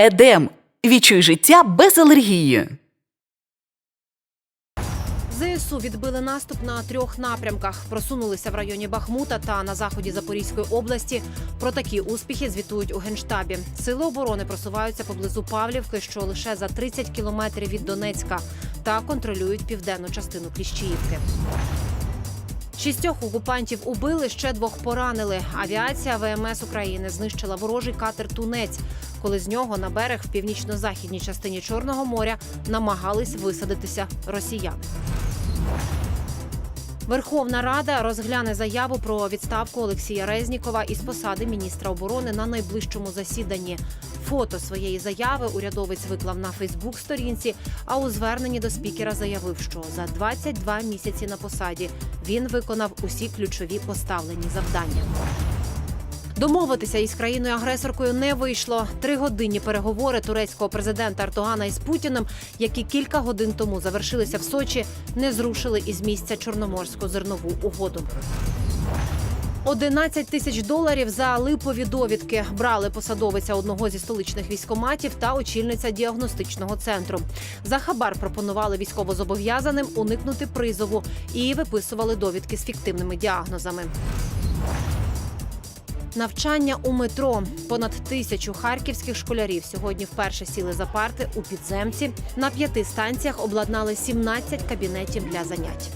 Едем. Відчуй життя без алергії. ЗСУ відбили наступ на трьох напрямках. Просунулися в районі Бахмута та на заході Запорізької області. Про такі успіхи звітують у генштабі. Сили оборони просуваються поблизу Павлівки, що лише за 30 кілометрів від Донецька, та контролюють південну частину Кліщіївки. Шістьох окупантів убили, ще двох поранили. Авіація ВМС України знищила ворожий катер Тунець, коли з нього на берег в північно-західній частині Чорного моря намагались висадитися росіяни. Верховна Рада розгляне заяву про відставку Олексія Резнікова із посади міністра оборони на найближчому засіданні. Фото своєї заяви урядовець виклав на Фейсбук-сторінці, а у зверненні до спікера заявив, що за 22 місяці на посаді він виконав усі ключові поставлені завдання. Домовитися із країною-агресоркою не вийшло. Тригодинні переговори турецького президента Ертогана із Путіним, які кілька годин тому завершилися в Сочі, не зрушили із місця Чорноморську зернову угоду. 11 тисяч доларів за липові довідки брали посадовиця одного зі столичних військоматів та очільниця діагностичного центру. За хабар пропонували військовозобов'язаним уникнути призову і виписували довідки з фіктивними діагнозами. Навчання у метро. Понад тисячу харківських школярів сьогодні вперше сіли за парти у підземці. На п'яти станціях обладнали 17 кабінетів для занять.